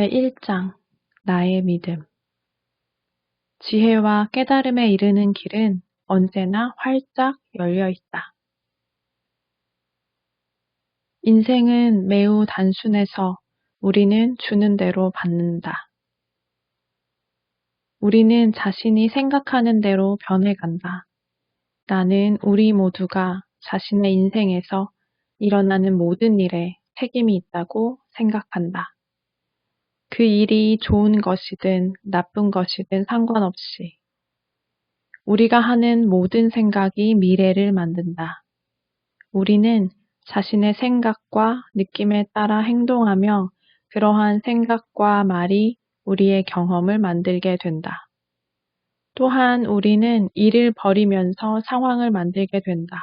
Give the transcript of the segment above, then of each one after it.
제1장 나의 믿음 지혜와 깨달음에 이르는 길은 언제나 활짝 열려 있다. 인생은 매우 단순해서 우리는 주는 대로 받는다. 우리는 자신이 생각하는 대로 변해간다. 나는 우리 모두가 자신의 인생에서 일어나는 모든 일에 책임이 있다고 생각한다. 그 일이 좋은 것이든 나쁜 것이든 상관없이 우리가 하는 모든 생각이 미래를 만든다. 우리는 자신의 생각과 느낌에 따라 행동하며 그러한 생각과 말이 우리의 경험을 만들게 된다. 또한 우리는 일을 벌이면서 상황을 만들게 된다.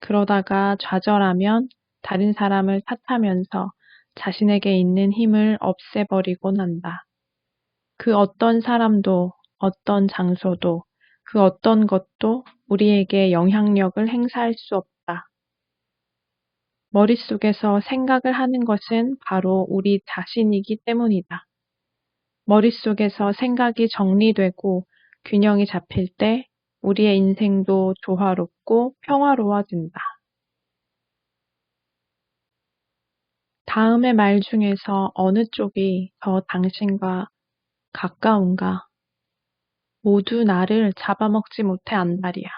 그러다가 좌절하면 다른 사람을 탓하면서 자신에게 있는 힘을 없애버리곤 한다. 그 어떤 사람도, 어떤 장소도, 그 어떤 것도 우리에게 영향력을 행사할 수 없다. 머릿속에서 생각을 하는 것은 바로 우리 자신이기 때문이다. 머릿속에서 생각이 정리되고 균형이 잡힐 때 우리의 인생도 조화롭고 평화로워진다. 다음의 말 중에서 어느 쪽이 더 당신과 가까운가? 모두 나를 잡아먹지 못해 안달이야.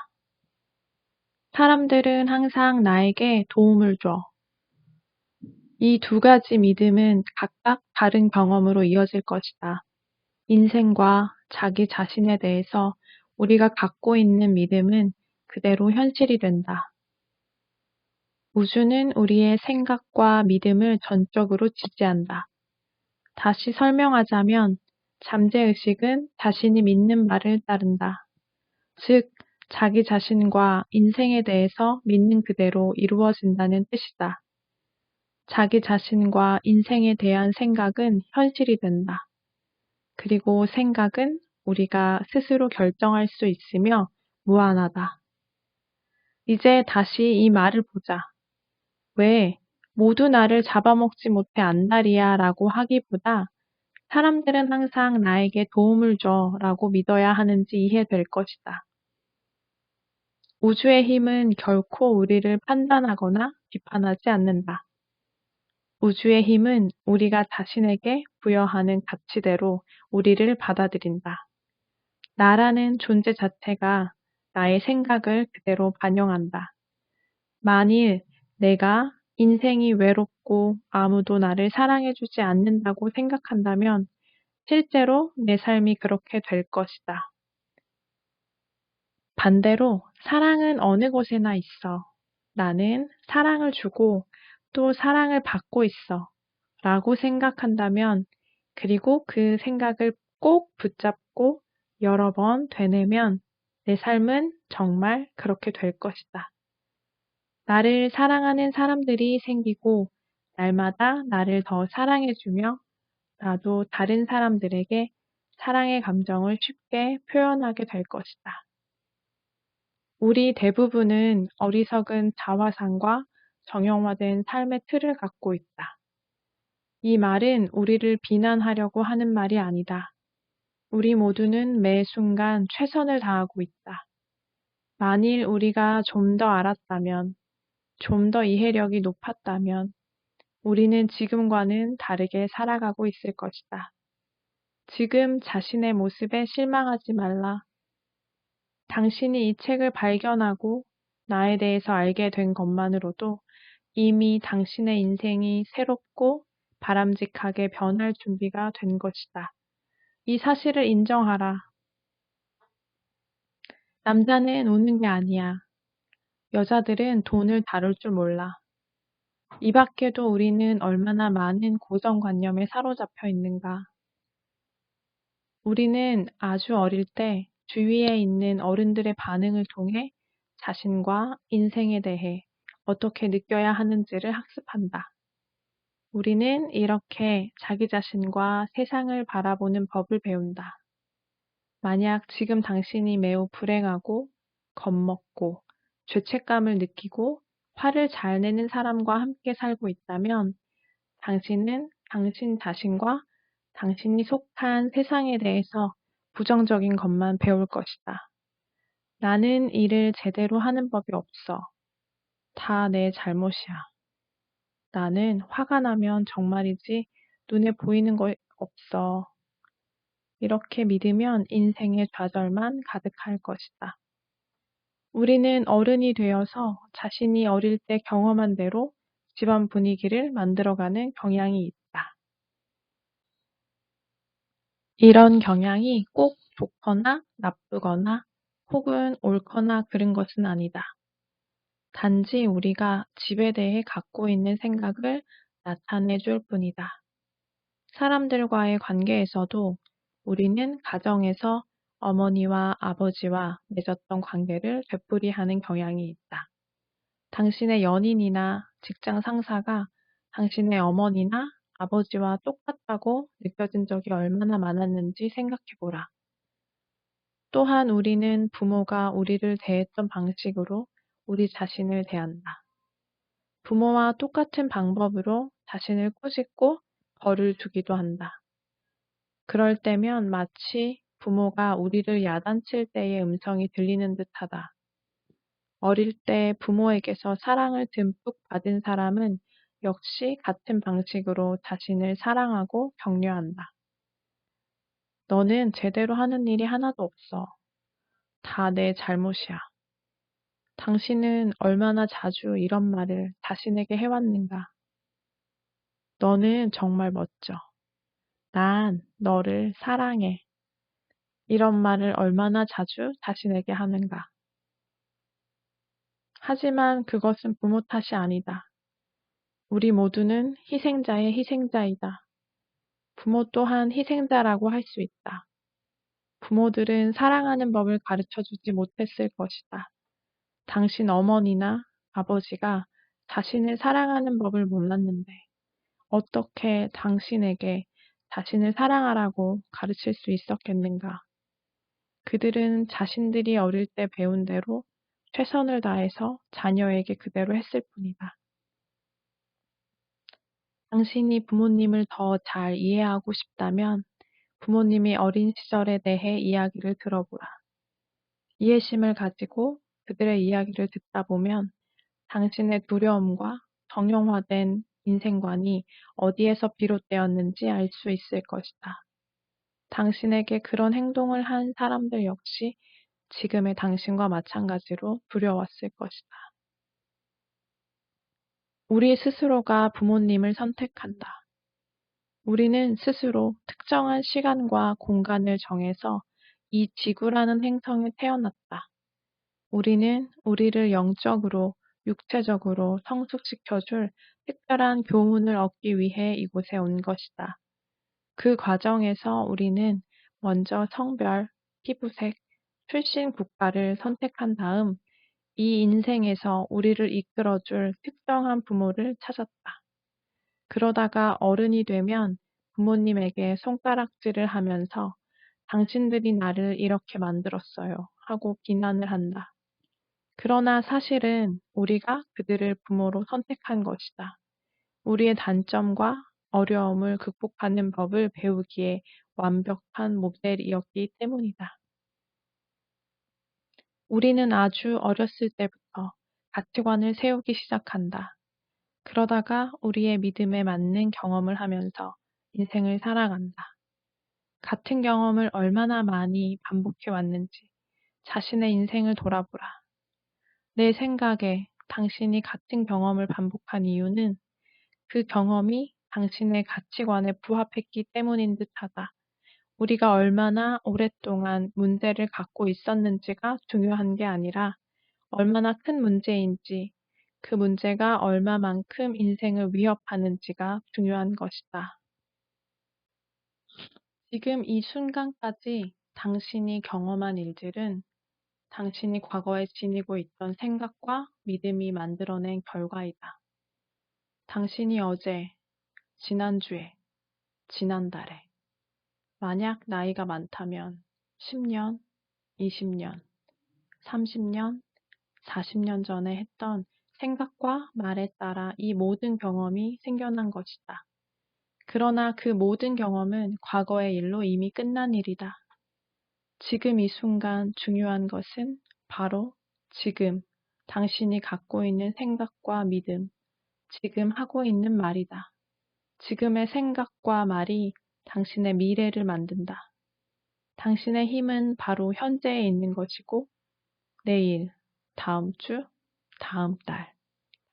사람들은 항상 나에게 도움을 줘. 이 두 가지 믿음은 각각 다른 경험으로 이어질 것이다. 인생과 자기 자신에 대해서 우리가 갖고 있는 믿음은 그대로 현실이 된다. 우주는 우리의 생각과 믿음을 전적으로 지지한다. 다시 설명하자면 잠재의식은 자신이 믿는 말을 따른다. 즉, 자기 자신과 인생에 대해서 믿는 그대로 이루어진다는 뜻이다. 자기 자신과 인생에 대한 생각은 현실이 된다. 그리고 생각은 우리가 스스로 결정할 수 있으며 무한하다. 이제 다시 이 말을 보자. 왜 모두 나를 잡아먹지 못해 안달이야 라고 하기보다 사람들은 항상 나에게 도움을 줘 라고 믿어야 하는지 이해될 것이다. 우주의 힘은 결코 우리를 판단하거나 비판하지 않는다. 우주의 힘은 우리가 자신에게 부여하는 가치대로 우리를 받아들인다. 나라는 존재 자체가 나의 생각을 그대로 반영한다. 만일 내가 인생이 외롭고 아무도 나를 사랑해주지 않는다고 생각한다면 실제로 내 삶이 그렇게 될 것이다. 반대로 사랑은 어느 곳에나 있어. 나는 사랑을 주고 또 사랑을 받고 있어. 라고 생각한다면 그리고 그 생각을 꼭 붙잡고 여러 번 되뇌면 내 삶은 정말 그렇게 될 것이다. 나를 사랑하는 사람들이 생기고 날마다 나를 더 사랑해주며 나도 다른 사람들에게 사랑의 감정을 쉽게 표현하게 될 것이다. 우리 대부분은 어리석은 자화상과 정형화된 삶의 틀을 갖고 있다. 이 말은 우리를 비난하려고 하는 말이 아니다. 우리 모두는 매 순간 최선을 다하고 있다. 만일 우리가 좀 더 알았다면 좀 더 이해력이 높았다면 우리는 지금과는 다르게 살아가고 있을 것이다. 지금 자신의 모습에 실망하지 말라. 당신이 이 책을 발견하고 나에 대해서 알게 된 것만으로도 이미 당신의 인생이 새롭고 바람직하게 변할 준비가 된 것이다. 이 사실을 인정하라. 남자는 우는 게 아니야. 여자들은 돈을 다룰 줄 몰라. 이 밖에도 우리는 얼마나 많은 고정관념에 사로잡혀 있는가. 우리는 아주 어릴 때 주위에 있는 어른들의 반응을 통해 자신과 인생에 대해 어떻게 느껴야 하는지를 학습한다. 우리는 이렇게 자기 자신과 세상을 바라보는 법을 배운다. 만약 지금 당신이 매우 불행하고 겁먹고 죄책감을 느끼고 화를 잘 내는 사람과 함께 살고 있다면 당신은 당신 자신과 당신이 속한 세상에 대해서 부정적인 것만 배울 것이다. 나는 일을 제대로 하는 법이 없어. 다 내 잘못이야. 나는 화가 나면 정말이지 눈에 보이는 거 없어. 이렇게 믿으면 인생의 좌절만 가득할 것이다. 우리는 어른이 되어서 자신이 어릴 때 경험한 대로 집안 분위기를 만들어가는 경향이 있다. 이런 경향이 꼭 좋거나 나쁘거나 혹은 옳거나 그른 것은 아니다. 단지 우리가 집에 대해 갖고 있는 생각을 나타내 줄 뿐이다. 사람들과의 관계에서도 우리는 가정에서 어머니와 아버지와 맺었던 관계를 되풀이하는 경향이 있다. 당신의 연인이나 직장 상사가 당신의 어머니나 아버지와 똑같다고 느껴진 적이 얼마나 많았는지 생각해 보라. 또한 우리는 부모가 우리를 대했던 방식으로 우리 자신을 대한다. 부모와 똑같은 방법으로 자신을 꾸짖고 벌을 주기도 한다. 그럴 때면 마치 부모가 우리를 야단칠 때의 음성이 들리는 듯하다. 어릴 때 부모에게서 사랑을 듬뿍 받은 사람은 역시 같은 방식으로 자신을 사랑하고 격려한다. 너는 제대로 하는 일이 하나도 없어. 다 내 잘못이야. 당신은 얼마나 자주 이런 말을 자신에게 해왔는가? 너는 정말 멋져. 난 너를 사랑해. 이런 말을 얼마나 자주 자신에게 하는가? 하지만 그것은 부모 탓이 아니다. 우리 모두는 희생자의 희생자이다. 부모 또한 희생자라고 할 수 있다. 부모들은 사랑하는 법을 가르쳐 주지 못했을 것이다. 당신 어머니나 아버지가 자신을 사랑하는 법을 몰랐는데 어떻게 당신에게 자신을 사랑하라고 가르칠 수 있었겠는가? 그들은 자신들이 어릴 때 배운 대로 최선을 다해서 자녀에게 그대로 했을 뿐이다. 당신이 부모님을 더 잘 이해하고 싶다면 부모님이 어린 시절에 대해 이야기를 들어보라. 이해심을 가지고 그들의 이야기를 듣다 보면 당신의 두려움과 정형화된 인생관이 어디에서 비롯되었는지 알 수 있을 것이다. 당신에게 그런 행동을 한 사람들 역시 지금의 당신과 마찬가지로 두려웠을 것이다. 우리 스스로가 부모님을 선택한다. 우리는 스스로 특정한 시간과 공간을 정해서 이 지구라는 행성에 태어났다. 우리는 우리를 영적으로, 육체적으로 성숙시켜줄 특별한 교훈을 얻기 위해 이곳에 온 것이다. 그 과정에서 우리는 먼저 성별, 피부색, 출신 국가를 선택한 다음 이 인생에서 우리를 이끌어줄 특정한 부모를 찾았다. 그러다가 어른이 되면 부모님에게 손가락질을 하면서 당신들이 나를 이렇게 만들었어요 하고 비난을 한다. 그러나 사실은 우리가 그들을 부모로 선택한 것이다. 우리의 단점과 어려움을 극복하는 법을 배우기에 완벽한 모델이었기 때문이다. 우리는 아주 어렸을 때부터 가치관을 세우기 시작한다. 그러다가 우리의 믿음에 맞는 경험을 하면서 인생을 살아간다. 같은 경험을 얼마나 많이 반복해 왔는지 자신의 인생을 돌아보라. 내 생각에 당신이 같은 경험을 반복한 이유는 그 경험이 당신의 가치관에 부합했기 때문인 듯하다. 우리가 얼마나 오랫동안 문제를 갖고 있었는지가 중요한 게 아니라 얼마나 큰 문제인지 그 문제가 얼마만큼 인생을 위협하는지가 중요한 것이다. 지금 이 순간까지 당신이 경험한 일들은 당신이 과거에 지니고 있던 생각과 믿음이 만들어낸 결과이다. 당신이 어제, 지난주에, 지난달에, 만약 나이가 많다면 10년, 20년, 30년, 40년 전에 했던 생각과 말에 따라 이 모든 경험이 생겨난 것이다. 그러나 그 모든 경험은 과거의 일로 이미 끝난 일이다. 지금 이 순간 중요한 것은 바로 지금 당신이 갖고 있는 생각과 믿음, 지금 하고 있는 말이다. 지금의 생각과 말이 당신의 미래를 만든다. 당신의 힘은 바로 현재에 있는 것이고, 내일, 다음 주, 다음 달,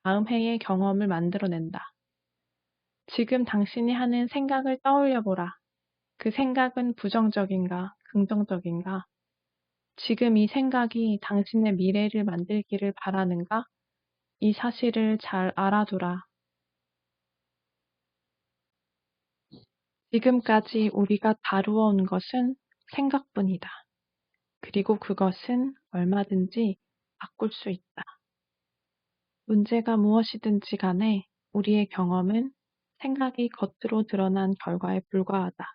다음 해의 경험을 만들어낸다. 지금 당신이 하는 생각을 떠올려 보라. 그 생각은 부정적인가, 긍정적인가? 지금 이 생각이 당신의 미래를 만들기를 바라는가? 이 사실을 잘 알아두라. 지금까지 우리가 다루어 온 것은 생각뿐이다. 그리고 그것은 얼마든지 바꿀 수 있다. 문제가 무엇이든지 간에 우리의 경험은 생각이 겉으로 드러난 결과에 불과하다.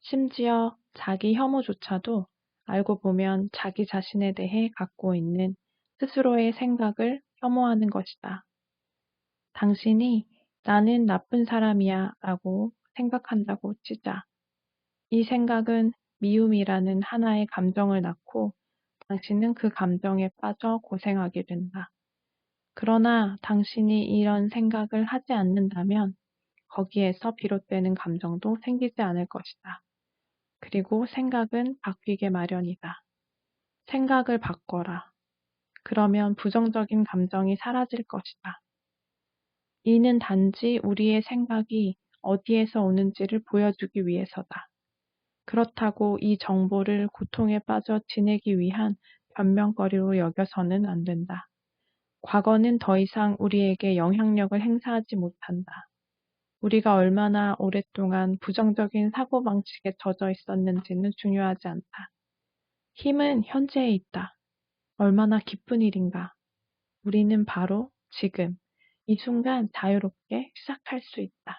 심지어 자기 혐오조차도 알고 보면 자기 자신에 대해 갖고 있는 스스로의 생각을 혐오하는 것이다. 당신이 나는 나쁜 사람이야 라고 생각한다고 치자. 이 생각은 미움이라는 하나의 감정을 낳고 당신은 그 감정에 빠져 고생하게 된다. 그러나 당신이 이런 생각을 하지 않는다면 거기에서 비롯되는 감정도 생기지 않을 것이다. 그리고 생각은 바뀌게 마련이다. 생각을 바꿔라. 그러면 부정적인 감정이 사라질 것이다. 이는 단지 우리의 생각이 어디에서 오는지를 보여주기 위해서다. 그렇다고 이 정보를 고통에 빠져 지내기 위한 변명거리로 여겨서는 안 된다. 과거는 더 이상 우리에게 영향력을 행사하지 못한다. 우리가 얼마나 오랫동안 부정적인 사고방식에 젖어 있었는지는 중요하지 않다. 힘은 현재에 있다. 얼마나 기쁜 일인가. 우리는 바로 지금, 이 순간 자유롭게 시작할 수 있다.